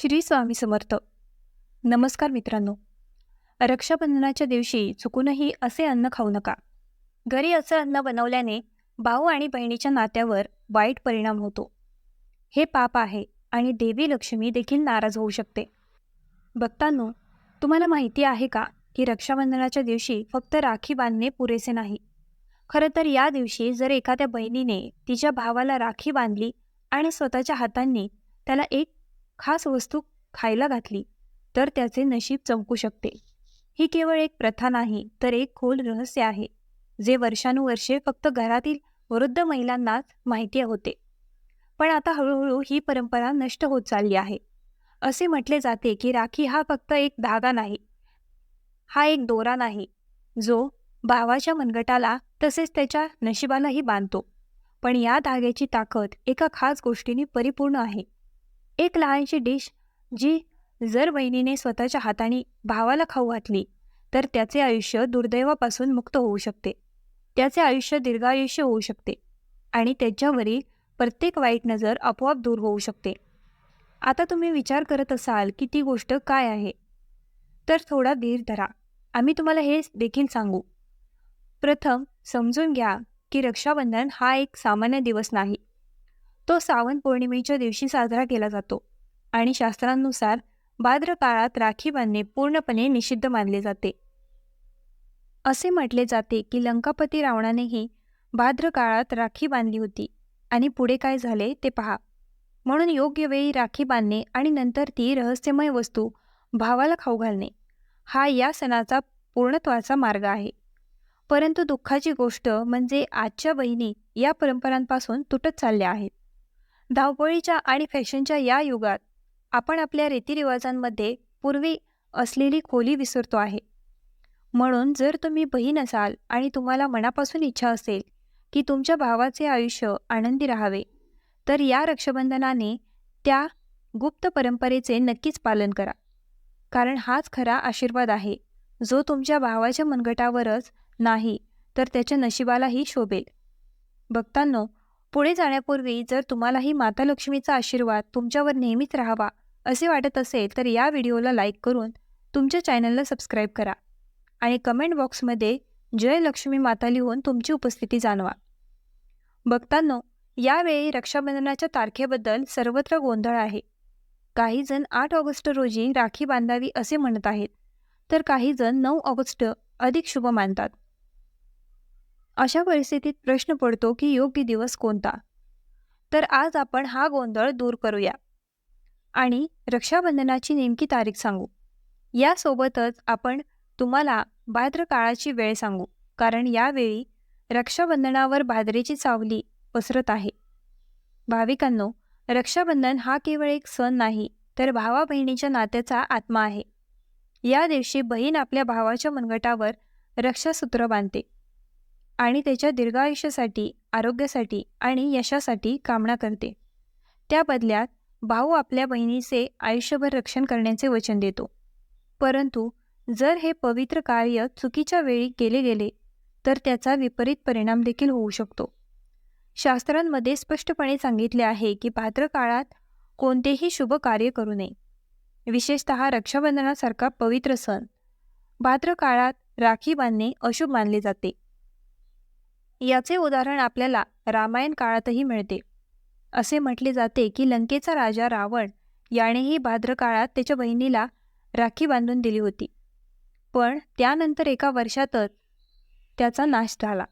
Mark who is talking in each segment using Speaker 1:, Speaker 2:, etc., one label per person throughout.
Speaker 1: श्री स्वामी समर्थ. नमस्कार मित्रांनो. रक्षाबंधनाच्या दिवशी चुकूनही असे अन्न खाऊ नका. घरी असं अन्न बनवल्याने भाऊ आणि बहिणीच्या नात्यावर वाईट परिणाम होतो. हे पाप आहे आणि देवी लक्ष्मी देखील नाराज होऊ शकते. भक्तांनो तुम्हाला माहिती आहे का की रक्षाबंधनाच्या दिवशी फक्त राखी बांधणे पुरेसे नाही. खरं तर या दिवशी जर एखाद्या बहिणीने तिच्या भावाला राखी बांधली आणि स्वतःच्या हातांनी त्याला एक खास वस्तू खायला घातली तर त्याचे नशीब चमकू शकते. ही केवळ एक प्रथा नाही तर एक खोल रहस्य आहे जे वर्षानुवर्षे फक्त घरातील वृद्ध महिलांनाच माहिती होते. पण आता हळूहळू ही परंपरा नष्ट होत चालली आहे. असे म्हटले जाते की राखी हा फक्त एक धागा नाही हा एक दोरा नाही जो भावाच्या मनगटाला तसेच त्याच्या नशिबालाही बांधतो. पण या धाग्याची ताकद एका खास गोष्टीने परिपूर्ण आहे. एक लहानशी डिश जी जर बहिणीने स्वतःच्या हाताने भावाला खाऊ घातली तर त्याचे आयुष्य दुर्दैवापासून मुक्त होऊ शकते. त्याचे आयुष्य दीर्घायुष्य होऊ शकते आणि त्याच्यावरील प्रत्येक वाईट नजर आपोआप दूर होऊ शकते. आता तुम्ही विचार करत असाल की ती गोष्ट काय आहे? तर थोडा धीर धरा. आम्ही तुम्हाला हे देखील सांगू. प्रथम समजून घ्या की रक्षाबंधन हा एक सामान्य दिवस नाही. तो सावन पौर्णिमेच्या दिवशी साजरा केला जातो आणि शास्त्रांनुसार भाद्र काळात राखी बांधणे पूर्णपणे निषिद्ध मानले जाते. असे म्हटले जाते की लंकापती रावणानेही भाद्र काळात राखी बांधली होती आणि पुढे काय झाले ते पहा. म्हणून योग्य वेळी राखी बांधणे आणि नंतर ती रहस्यमय वस्तू भावाला खाऊ घालणे हा या सणाचा पूर्णत्वाचा मार्ग आहे. परंतु दुःखाची गोष्ट म्हणजे आजच्या बहिणी या परंपरांपासून तुटत चालल्या आहेत. धावपळीच्या आणि फॅशनच्या या युगात आपण आपल्या रीतिरिवाजांमध्ये पूर्वी असलेली खोली विसरतो आहे. म्हणून जर तुम्ही बहीण असाल आणि तुम्हाला मनापासून इच्छा असेल की तुमच्या भावाचे आयुष्य आनंदी राहावे तर या रक्षाबंधनाने त्या गुप्त परंपरेचे नक्कीच पालन करा. कारण हाच खरा आशीर्वाद आहे. जो तुमच्या भावाच्या मनगटावरच नाही तर त्याच्या नशिबालाही शोभेल. बघतांनो पुढे जाण्यापूर्वी जर तुम्हालाही माता लक्ष्मीचा आशीर्वाद तुमच्यावर नेहमीच राहावा असे वाटत असेल तर या व्हिडिओला लाईक करून तुमच्या चॅनलला सबस्क्राईब करा आणि कमेंट बॉक्समध्ये जय लक्ष्मी माता लिहून तुमची उपस्थिती जाणवा. बघतानो यावेळी रक्षाबंधनाच्या तारखेबद्दल सर्वत्र गोंधळ आहे. काही जण आठ ऑगस्ट रोजी राखी बांधावी असे म्हणत आहेत तर काही जण नऊ ऑगस्ट अधिक शुभ मानतात. अशा परिस्थितीत प्रश्न पडतो की योग्य दिवस कोणता? तर आज आपण हा गोंधळ दूर करूया. आणि रक्षाबंधनाची नेमकी तारीख सांगू. यासोबतच आपण तुम्हाला भाद्र काळाची वेळ सांगू. कारण यावेळी रक्षाबंधनावर भाद्रेची सावली पसरत आहे. भाविकांनो रक्षाबंधन हा केवळ एक सण नाही तर भावा बहिणीच्या नात्याचा आत्मा आहे. या दिवशी बहीण आपल्या भावाच्या मनगटावर रक्षासूत्र बांधते. आणि त्याच्या दीर्घायुष्यासाठी आरोग्यासाठी आणि यशासाठी कामना करते. त्या बदल्यात भाऊ आपल्या बहिणीचे आयुष्यभर रक्षण करण्याचे वचन देतो. परंतु जर हे पवित्र कार्य चुकीच्या वेळी केले गेले तर त्याचा विपरीत परिणाम देखील होऊ शकतो. शास्त्रांमध्ये स्पष्टपणे सांगितले आहे की पात्र काळात कोणतेही शुभ कार्य करू नये. विशेषत रक्षाबंधनासारखा पवित्र सण. पात्र काळात राखी बांधणे अशुभ मानले जाते. याचे उदाहरण आपल्याला रामायण काळातही मिळते. असे म्हटले जाते की लंकेचा राजा रावण यानेही भाद्र काळात त्याच्या बहिणीला राखी बांधून दिली होती. पण त्यानंतर एका वर्षातच त्याचा नाश झाला.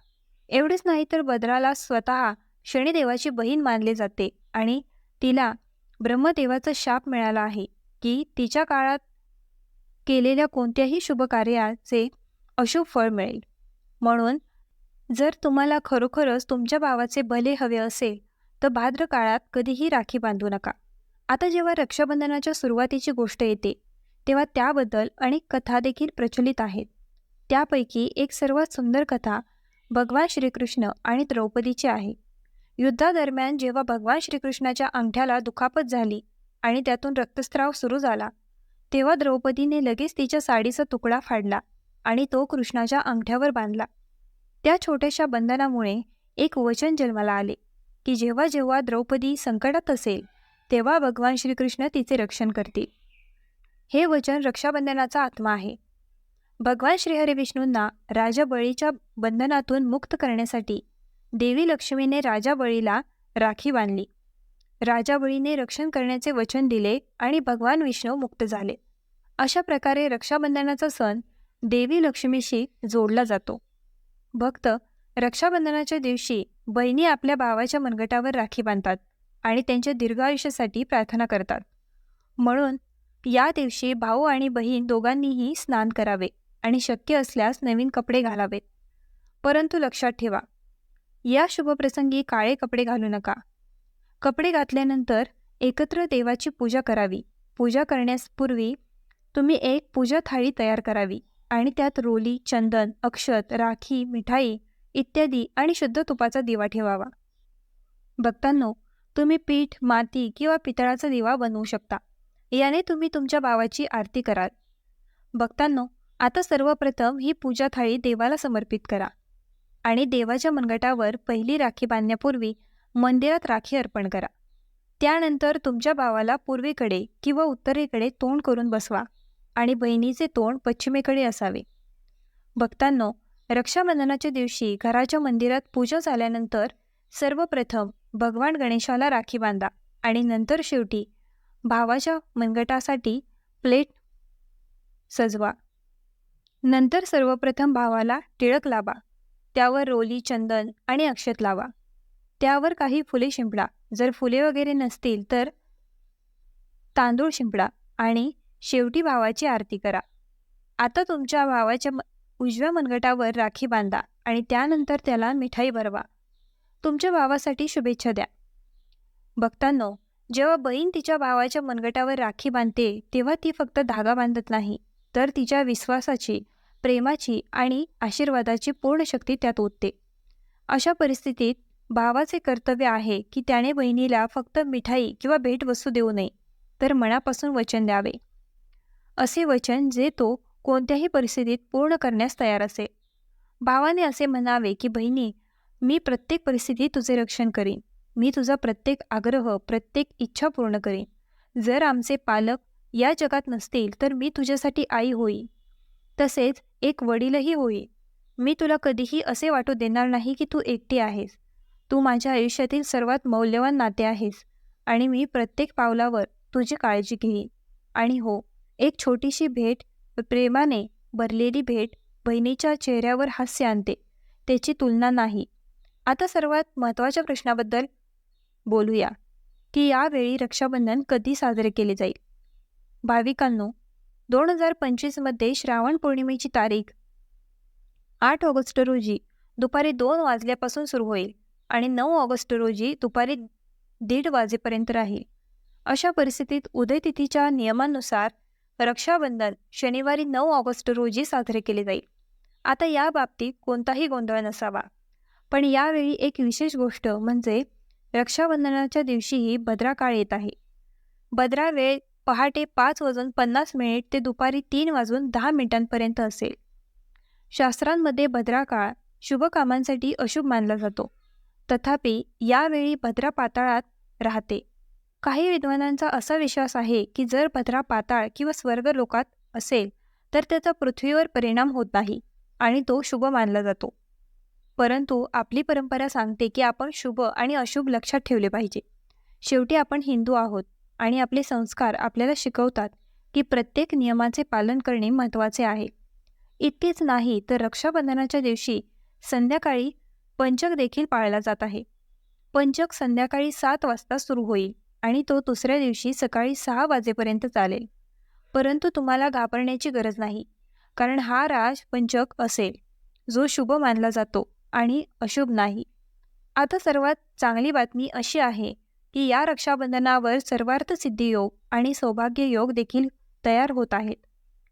Speaker 1: एवढेच नाही तर बद्राला स्वतः शनिदेवाची बहीण मानले जाते आणि तिला ब्रह्मदेवाचा शाप मिळाला आहे की तिच्या काळात केलेल्या कोणत्याही शुभ कार्याचे अशुभ फळ मिळेल. म्हणून जर तुम्हाला खरोखरच तुमच्या भावाचे भले हवे असेल तर भाद्र काळात कधीही राखी बांधू नका. आता जेव्हा रक्षाबंधनाच्या सुरुवातीची गोष्ट येते तेव्हा त्याबद्दल अनेक कथा देखील प्रचलित आहेत. त्यापैकी एक सर्वात सुंदर कथा भगवान श्रीकृष्ण आणि द्रौपदीची आहे. युद्धादरम्यान जेव्हा भगवान श्रीकृष्णाच्या अंगठ्याला दुखापत झाली आणि त्यातून रक्तस्राव सुरू झाला तेव्हा द्रौपदीने लगेच तिच्या साडीचा तुकडा फाडला आणि तो कृष्णाच्या अंगठ्यावर बांधला. त्या छोट्याशा बंधनामुळे एक वचन जन्माला आले की जेव्हा जेव्हा द्रौपदी संकटात असेल तेव्हा भगवान श्रीकृष्ण तिचे रक्षण करतील. हे वचन रक्षाबंधनाचा आत्मा आहे. भगवान श्रीहरी विष्णूंना राजा बळीच्या बंधनातून मुक्त करण्यासाठी देवी लक्ष्मीने राजा बळीला राखी बांधली. राजा बळीने रक्षण करण्याचे वचन दिले आणि भगवान विष्णू मुक्त झाले. अशा प्रकारे रक्षाबंधनाचा सण देवी लक्ष्मीशी जोडला जातो. भक्त रक्षाबंधनाच्या दिवशी बहिणी आपल्या भावाच्या मनगटावर राखी बांधतात आणि त्यांच्या दीर्घायुष्यासाठी प्रार्थना करतात. म्हणून या दिवशी भाऊ आणि बहीण दोघांनीही स्नान करावे आणि शक्य असल्यास नवीन कपडे घालावेत. परंतु लक्षात ठेवा या शुभप्रसंगी काळे कपडे घालू नका. कपडे घातल्यानंतर एकत्र देवाची पूजा करावी. पूजा करण्यापूर्वी तुम्ही एक पूजा थाळी तयार करावी. आणि त्यात रोली चंदन अक्षत राखी मिठाई इत्यादी आणि शुद्ध तुपाचा दिवा ठेवावा. भक्तांनो तुम्ही पीठ माती किंवा पितळाचा दिवा बनवू शकता. याने तुम्ही तुमच्या भावाची आरती कराल. भक्तांनो आता सर्वप्रथम ही पूजा थाळी देवाला समर्पित करा आणि देवाच्या मनगटावर पहिली राखी बांधण्यापूर्वी मंदिरात राखी अर्पण करा. त्यानंतर तुमच्या भावाला पूर्वेकडे किंवा उत्तरेकडे तोंड करून बसवा. आणि बहिणीचे तोंड पश्चिमेकडे असावे. भक्तांनो रक्षाबंधनाच्या दिवशी घराच्या मंदिरात पूजा झाल्यानंतर सर्वप्रथम भगवान गणेशाला राखी बांधा आणि नंतर शेवटी भावाच्या मनगटासाठी प्लेट सजवा. नंतर सर्वप्रथम भावाला टिळक लावा त्यावर रोली चंदन आणि अक्षत लावा. त्यावर काही फुले शिंपडा जर फुले वगैरे नसतील तर तांदूळ शिंपडा आणि शेवटी भावाची आरती करा. आता तुमच्या भावाच्या उजव्या मनगटावर राखी बांधा आणि त्यानंतर त्याला मिठाई भरवा. तुमच्या भावासाठी शुभेच्छा द्या. भक्तांनो जेव्हा बहीण तिच्या भावाच्या मनगटावर राखी बांधते तेव्हा ती फक्त धागा बांधत नाही तर तिच्या विश्वासाची प्रेमाची आणि आशीर्वादाची पूर्ण शक्ती त्यात ओतते. अशा परिस्थितीत भावाचे कर्तव्य आहे की त्याने बहिणीला फक्त मिठाई किंवा भेटवस्तू देऊ नये तर मनापासून वचन द्यावे. असे वचन जे तो कोणत्याही परिस्थितीत पूर्ण करण्यास तयार असे. भावाने असे म्हणावे की बहिणी मी प्रत्येक परिस्थितीत तुझे रक्षण करीन. मी तुझा प्रत्येक आग्रह प्रत्येक इच्छा पूर्ण करीन. जर आमचे पालक या जगात नसतील तर मी तुझ्यासाठी आई होईन. तसेच एक वडीलही होई मी तुला कधीही असे वाटू देणार नाही की तू एकटी आहेस. तू माझ्या आयुष्यातील सर्वात मौल्यवान नाते आहेस आणि मी प्रत्येक पावलावर तुझी काळजी घेईन. आणि हो एक छोटीशी भेट प्रेमाने भरलेली भेट बहिणीच्या चेहऱ्यावर हास्य आणते. त्याची तुलना नाही. आता सर्वात महत्त्वाच्या प्रश्नाबद्दल बोलूया की यावेळी रक्षाबंधन कधी साजरे केले जाईल? भाविकांनो दोन हजार पंचवीसमध्ये श्रावण पौर्णिमेची तारीख आठ ऑगस्ट रोजी दुपारी दोन वाजल्यापासून सुरू होईल आणि नऊ ऑगस्ट रोजी दुपारी दीड वाजेपर्यंत राहील. अशा परिस्थितीत उदयतिथीच्या नियमानुसार रक्षाबंधन शनिवारी नऊ ऑगस्ट रोजी साजरे केले जाईल. आता या बाबतीत कोणताही गोंधळ नसावा. पण यावेळी एक विशेष गोष्ट म्हणजे रक्षाबंधनाच्या दिवशीही भद्रा काळ येत आहे. भद्रा वेळ पहाटे पाच वाजून पन्नास मिनिट ते दुपारी तीन वाजून दहा मिनिटांपर्यंत असेल. शास्त्रांमध्ये भद्रा काळ शुभ कामांसाठी अशुभ मानला जातो. तथापि यावेळी भद्रा पाताळात राहते. काही विद्वानांचा असा विश्वास आहे की जर पदरा पाताळ किंवा स्वर्ग लोकात असेल तर त्याचा पृथ्वीवर परिणाम होत नाही आणि तो शुभ मानला जातो. परंतु आपली परंपरा सांगते की आपण शुभ आणि अशुभ लक्षात ठेवले पाहिजे. शेवटी आपण हिंदू आहोत आणि आपले संस्कार आपल्याला शिकवतात की प्रत्येक नियमाचे पालन करणे महत्त्वाचे आहे. इतकेच नाही तर रक्षाबंधनाच्या दिवशी संध्याकाळी पंचक देखील पाळला जात आहे. पंचक संध्याकाळी सात वाजता सुरू होईल. आणि तो दुसऱ्या दिवशी सकाळी सहा वाजेपर्यंत चालेल. परंतु तुम्हाला घाबरण्याची गरज नाही कारण हा राज पंचक असेल जो शुभ मानला जातो आणि अशुभ नाही. आता सर्वात चांगली बातमी अशी आहे की या रक्षाबंधनावर सर्वार्थ सिद्धी योग आणि सौभाग्य योग देखील तयार होत आहेत.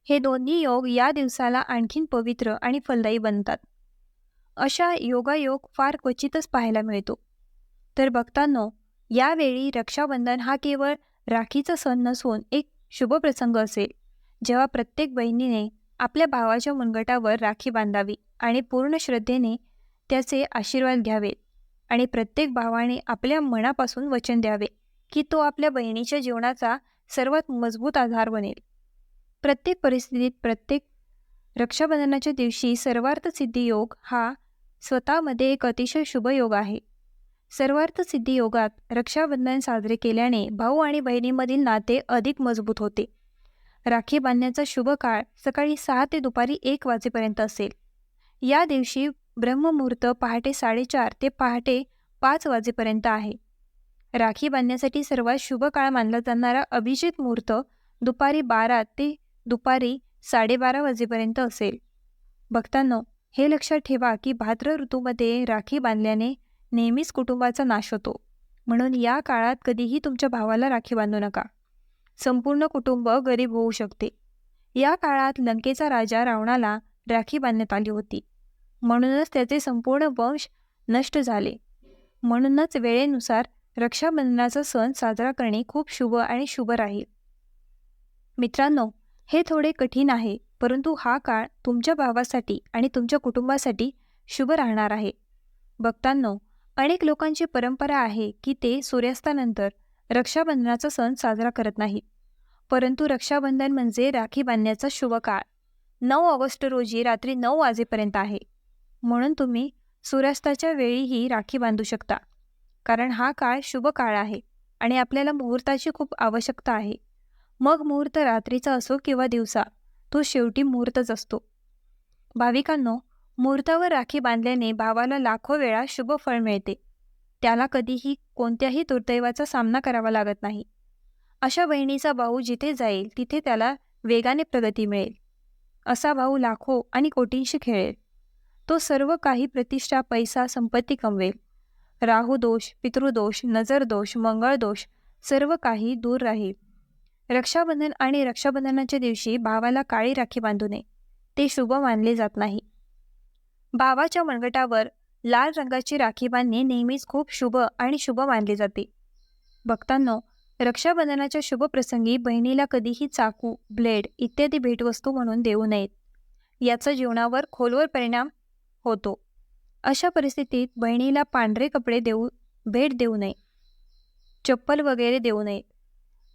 Speaker 1: हे दोन्ही योग या दिवसाला आणखीन पवित्र आणि फलदायी बनतात. अशा योगायोग फार क्वचितच पाहायला मिळतो. तर भक्तांनो यावेळी रक्षाबंधन हा केवळ राखीचा सण नसून एक शुभ प्रसंग असेल. जेव्हा प्रत्येक बहिणीने आपल्या भावाच्या मुनगटावर राखी बांधावी आणि पूर्ण श्रद्धेने त्याचे आशीर्वाद घ्यावेत आणि प्रत्येक भावाने आपल्या मनापासून वचन द्यावे की तो आपल्या बहिणीच्या जीवनाचा सर्वात मजबूत आधार बनेल. प्रत्येक परिस्थितीत प्रत्येक रक्षाबंधनाच्या दिवशी सर्वार्थ सिद्धी योग हा स्वतःमध्ये एक अतिशय शुभ योग आहे. सर्वार्थ सिद्धी योगात रक्षाबंधन साजरे केल्याने भाऊ आणि बहिणीमधील नाते अधिक मजबूत होते. राखी बांधण्याचा शुभ काळ सकाळी सहा ते दुपारी एक वाजेपर्यंत असेल. या दिवशी ब्रह्ममुहूर्त पहाटे साडेचार ते पहाटे पाच वाजेपर्यंत आहे. राखी बांधण्यासाठी सर्वात शुभ काळ मानला जाणारा अभिजित मुहूर्त दुपारी बारा ते दुपारी साडेबारा वाजेपर्यंत असेल. भक्तांनो हे लक्षात ठेवा की भाद्र ऋतूमध्ये राखी बांधल्याने नेहमीच कुटुंबाचा नाश होतो. म्हणून या काळात कधीही तुमच्या भावाला राखी बांधू नका. संपूर्ण कुटुंब गरीब होऊ शकते. या काळात लंकेचा राजा रावणाला राखी बांधण्यात आली होती. म्हणूनच त्याचे संपूर्ण वंश नष्ट झाले. म्हणूनच वेळेनुसार रक्षाबंधनाचा सण साजरा करणे खूप शुभ आणि शुभ राहील. मित्रांनो हे थोडे कठीण आहे परंतु हा काळ तुमच्या भावासाठी आणि तुमच्या कुटुंबासाठी शुभ राहणार आहे. भक्तांनो अनेक लोकांची परंपरा आहे की ते सूर्यास्तानंतर रक्षाबंधनाचा सण साजरा करत नाहीत. परंतु रक्षाबंधन म्हणजे राखी बांधण्याचा शुभ काळ नऊ ऑगस्ट रोजी रात्री नऊ वाजेपर्यंत आहे. म्हणून तुम्ही सूर्यास्ताच्या वेळीही राखी बांधू शकता. कारण हा काळ शुभ काळ आहे आणि आपल्याला मुहूर्ताची खूप आवश्यकता आहे. मग मुहूर्त रात्रीचा असो किंवा दिवसा तो शेवटी मुहूर्तच असतो. भाविकांनो मुहूर्तावर राखी बांधल्याने भावाला लाखो वेळा शुभ फळ मिळते. त्याला कधीही कोणत्याही दुर्दैवाचा सामना करावा लागत नाही. अशा बहिणीचा भाऊ जिथे जाईल तिथे त्याला वेगाने प्रगती मिळेल. असा भाऊ लाखो आणि कोटींशी खेळेल. तो सर्व काही प्रतिष्ठा पैसा संपत्ती कमवेल. राहुदोष पितृदोष नजरदोष मंगळदोष सर्व काही दूर राहील. रक्षाबंधन आणि रक्षाबंधनाच्या दिवशी भावाला काळी राखी बांधू नये. ते शुभ मानले जात नाही. भावाच्या मनगटावर लाल रंगाची राखी बांधणे नेहमीच खूप शुभ आणि शुभ मानले जाते. भक्तांनो रक्षाबंधनाच्या शुभ प्रसंगी बहिणीला कधीही चाकू ब्लेड इत्यादी भेटवस्तू म्हणून देऊ नयेत. याचा जीवनावर खोलवर परिणाम होतो. अशा परिस्थितीत बहिणीला पांढरे कपडे देऊ भेट देऊ नये. चप्पल वगैरे देऊ नये.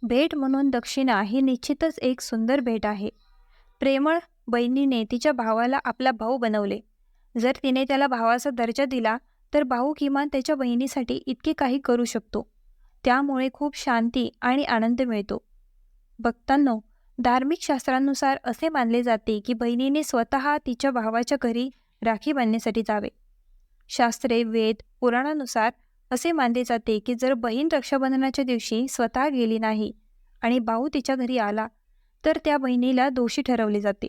Speaker 1: भेट म्हणून दक्षिणा ही निश्चितच एक सुंदर भेट आहे. प्रेमळ बहिणीने तिच्या भावाला आपला भाऊ बनवले. जर तिने त्याला भावाचा दर्जा दिला तर भाऊ किमान त्याच्या बहिणीसाठी इतके काही करू शकतो. त्यामुळे खूप शांती आणि आनंद मिळतो. भक्तांनो धार्मिक शास्त्रांनुसार असे मानले जाते की बहिणीने स्वतः तिच्या भावाच्या घरी राखी बांधण्यासाठी जावे. शास्त्रे वेद पुराणानुसार असे मानले जाते की जर बहीण रक्षाबंधनाच्या दिवशी स्वतः गेली नाही आणि भाऊ तिच्या घरी आला तर त्या बहिणीला दोषी ठरवले जाते.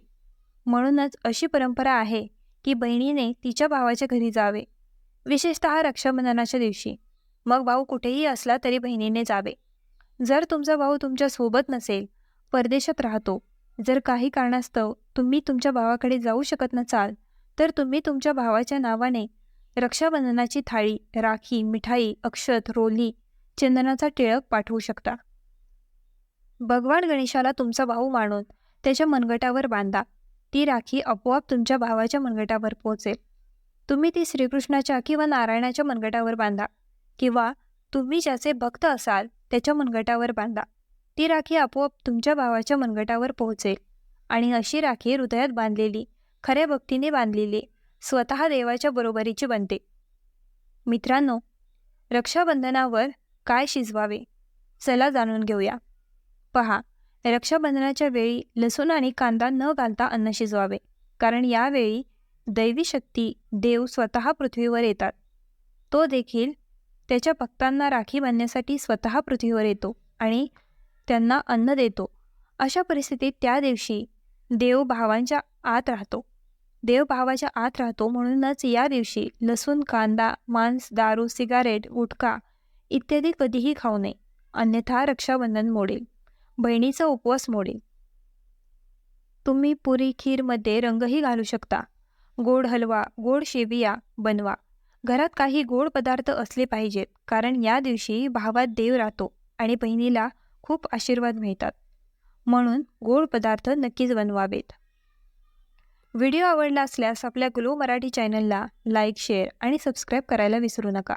Speaker 1: म्हणूनच अशी परंपरा आहे की बहिणीने तिच्या भावाच्या घरी जावे. विशेषतः रक्षाबंधनाच्या दिवशी. मग भाऊ कुठेही असला तरी बहिणीने जावे. जर तुमचा भाऊ तुमच्यासोबत नसेल परदेशात राहतो जर काही कारणास्तव तुम्ही तुमच्या भावाकडे जाऊ शकत नसाल तर तुम्ही तुमच्या भावाच्या नावाने रक्षाबंधनाची थाळी राखी मिठाई अक्षत रोली चंदनाचा टिळक पाठवू शकता. भगवान गणेशाला तुमचा भाऊ मानून त्याच्या मनगटावर बांधा. ती राखी आपोआप तुमच्या भावाच्या मनगटावर पोहोचेल. तुम्ही ती श्रीकृष्णाच्या किंवा नारायणाच्या मनगटावर बांधा किंवा तुम्ही ज्याचे भक्त असाल त्याच्या मनगटावर बांधा. ती राखी आपोआप तुमच्या भावाच्या मनगटावर पोहोचेल. आणि अशी राखी हृदयात बांधलेली खऱ्या भक्तीने बांधलेली स्वतः देवाच्या बरोबरीची बनते. मित्रांनो रक्षाबंधनावर काय शिजवावे? चला जाणून घेऊया. पहा रक्षाबंधनाच्या वेळी लसूण आणि कांदा न घालता अन्न शिजवावे. कारण यावेळी दैवी शक्ती देव स्वतः पृथ्वीवर येतात. तो देखील त्याच्या भक्तांना राखी बांधण्यासाठी स्वतः पृथ्वीवर येतो आणि त्यांना अन्न देतो. अशा परिस्थितीत त्या दिवशी देव भावांच्या आत राहतो. देव भावाच्या आत राहतो म्हणूनच या दिवशी लसूण कांदा मांस दारू सिगारेट गुटखा इत्यादी कधीही खाऊ नये. अन्यथा रक्षाबंधन मोडेल. बहिणीचा उपवास मोडेल तुम्ही पुरी खीरमध्ये रंगही घालू शकता. गोड हलवा गोड शेविया बनवा. घरात काही गोड पदार्थ असले पाहिजेत कारण या दिवशी भावात देव राहतो आणि बहिणीला खूप आशीर्वाद मिळतात. म्हणून गोड पदार्थ नक्कीच बनवावेत. व्हिडिओ आवडला असल्यास आपल्या ग्लो मराठी चॅनलला लाईक शेअर आणि सबस्क्राईब करायला विसरू नका.